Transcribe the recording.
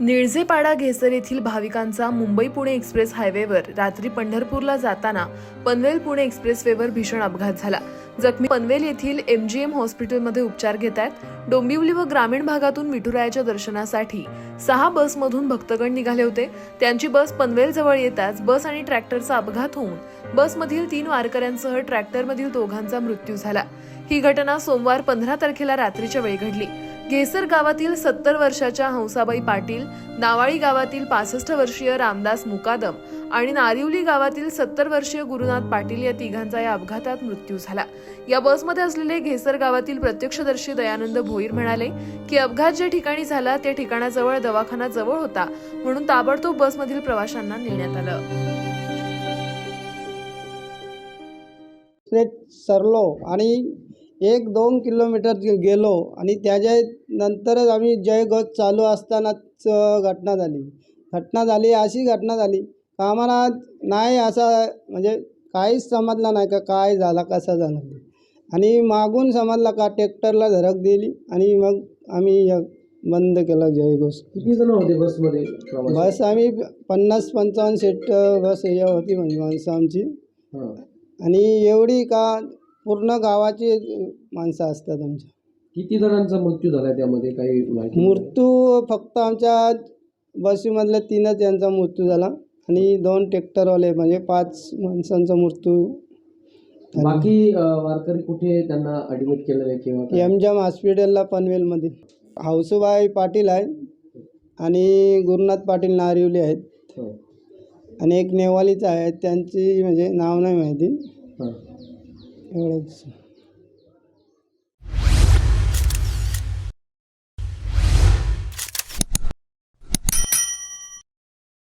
निळजेपाडा घेसर येथील भाविकांचा मुंबई पुणे एक्सप्रेस हायवेवर रात्री पंढरपूरला जाताना पनवेल पुणे एक्सप्रेसवेवर भीषण अपघात झाला. जखमी पनवेल येथील एमजीएम हॉस्पिटलमध्ये उपचार घेत आहेत डोंबिवली व ग्रामीण भागातून विठुरायाच्या दर्शनासाठी सहा बसमधून भक्तगण निघाले होते. त्यांची बस पनवेल जवळ येताच बस आणि ट्रॅक्टरचा अपघात होऊन बसमधील तीन वारकऱ्यांसह ट्रॅक्टरमधील दोघांचा मृत्यू झाला. ही घटना सोमवार पंधरा तारखेला रात्रीच्या वेळी घडली. घेसर गावातील सत्तर वर्षाच्या हंसाबाई पाटील नावाळी गावातील पासष्ट वर्षीय रामदास मुकादम आणि नारिवली गावातील सत्तर वर्षीय गुरुनाथ पाटील या तिघांचा या अपघातात मृत्यू झाला. या बसमध्ये असलेले घेसर गावातील प्रत्यक्षदर्शी दयानंद भोईर म्हणाले की अपघात ज्या ठिकाणी झाला त्या ठिकाणाजवळ दवाखाना जवळ होता म्हणून ताबडतोब बसमधील प्रवाशांना नेण्यात आलं. सरलो आणि एक दोन किलोमीटर गेलो आणि त्याच्या नंतरच आम्ही जयगत चालू असतानाच घटना झाली घटना झाली अशी घटना झाली का आम्हाला नाही असा म्हणजे काहीच समजलं नाही का काय झाला कसा झाला. आणि मागून समजला का ट्रॅक्टरला धडक दिली आणि मग आम्ही य- बंद केलं जयघोष किती जण होते बसमध्ये? बस आम्ही पन्नास पंचावन्न सीट बस हे होती म्हणजे माणसं आमची. आणि एवढी का पूर्ण गावाची माणसं असतात आमच्या किती जणांचा मृत्यू झाला त्यामध्ये काही माहिती मृत्यू फक्त आमच्या बसीमधल्या तीनच यांचा मृत्यू झाला आणि दोन ट्रॅक्टरवाले म्हणजे पाच माणसांचा मृत्यू झाला. बाकी अं, वारकरी कुठे त्यांना ऍडमिट केलं आहे किंवा काय? एमजाम हॉस्पिटलला पनवेलमध्ये हौसूबाई पाटील आहेत आणि गुरुनाथ पाटील नारिवली आहेत हां. आणि एक नेवालीचा आहे त्यांची म्हणजे नाव नाही माहिती हां. and it's